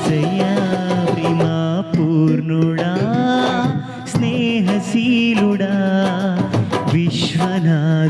ఏసయ్యా ప్రేమా పూర్ణుడా స్నేహశీలుడా విశ్వనాథుడా.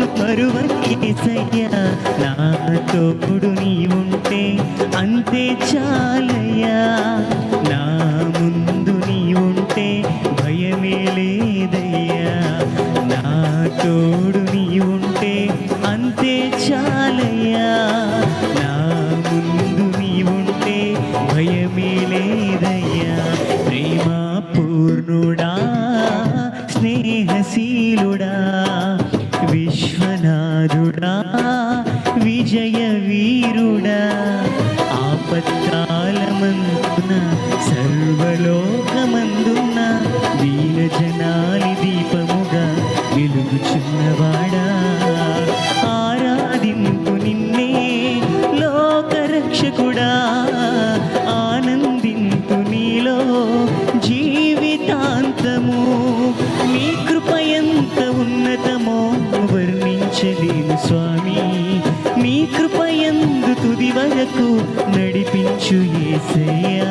నన్ను మరువయ్యా నా తోడు నీ ఉంటే అంతే చాలయ్యా. నా ముందు నీ ఉంటే భయమే లేదయ్యా. నా తోడు నీ ఉంటే విశ్వనాథుడా విజయ ముందు తుది వరకు నడిపించు ఏసయ్యా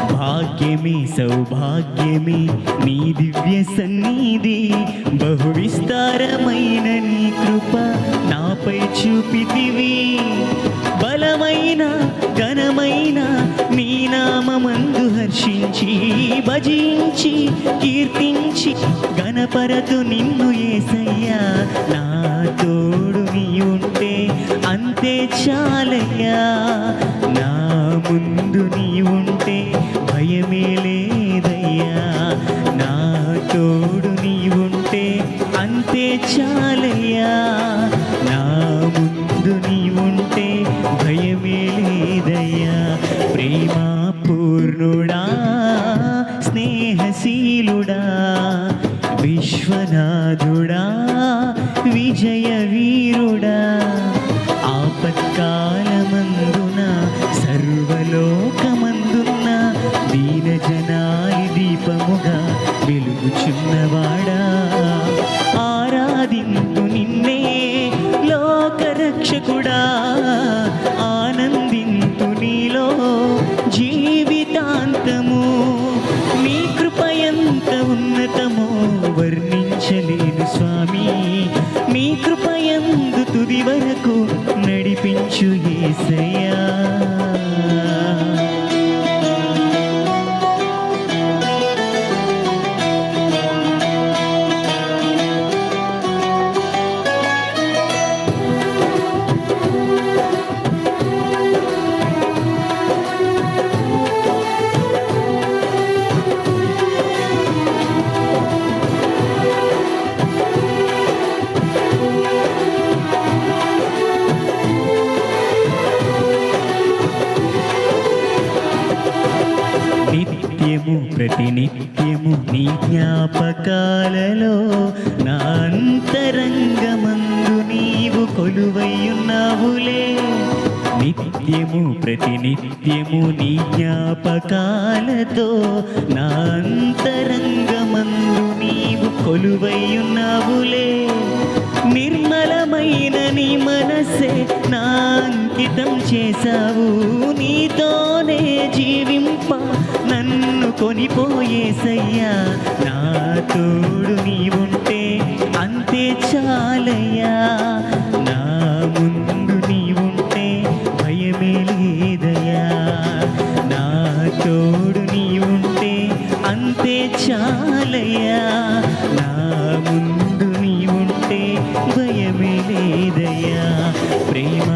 భాగ్యమే సౌభాగ్యమే. నీ దివ్య సన్నిధి బహు విస్తారమైన నీ కృప నాపై చూపితివి. బలమైన ఘనమైన నీ నామందు హర్షించి భజించి కీర్తించి గణపరతు నిన్ను ఏసయ్యా. నా తోడు నీ ఉంటే అంతే చాలయ్యా. నా ముందు నీ ఉంటే భయమే లేదయ్యా నా తోడు నీవుంటే అంతే చాలయ్యా. నా ముందు నీవుంటే భయమే లేదయ్యా ప్రేమ పూర్ణుడా స్నేహశీలుడా విశ్వనాథుడా విజయ వీరుడా ఆపత్కాలమందున సర్వలోక చిన్నవాడా ఆరాధింతు నిన్నే లోకరక్షకుడా ఆనందింతు నీలో జీవితాంతము. నీ కృపయంత ఉన్నతమో వర్ణించలేను స్వామి. నీ కృపయందు తుది వరకు నడిపించు ఏసయ్యా. నిత్యము ప్రతినిత్యము నీ జ్ఞాపకాలలో నా అంతరంగమందు నీవు కొలువయ్యున్నావులే. నిత్యము ప్రతినిత్యము నీ జ్ఞాపకాలతో నా అంతరంగమందు నీవు కొలువయ్యున్నావులే. నిర్మలమైన నీ మనసే నా అంకితం చేశావు. నీతోనే జీవింప కొనిపోయేసయ్యా నా తోడు నీవుంటే అంతే చాలయ్యా. నా ముందు నీవుంటే భయమే లేదయ్యా. నా తోడు నీవుంటే అంతే చాలయ్యా. నా ముందు నీవుంటే భయమే లేదయ్యా. ప్రేమ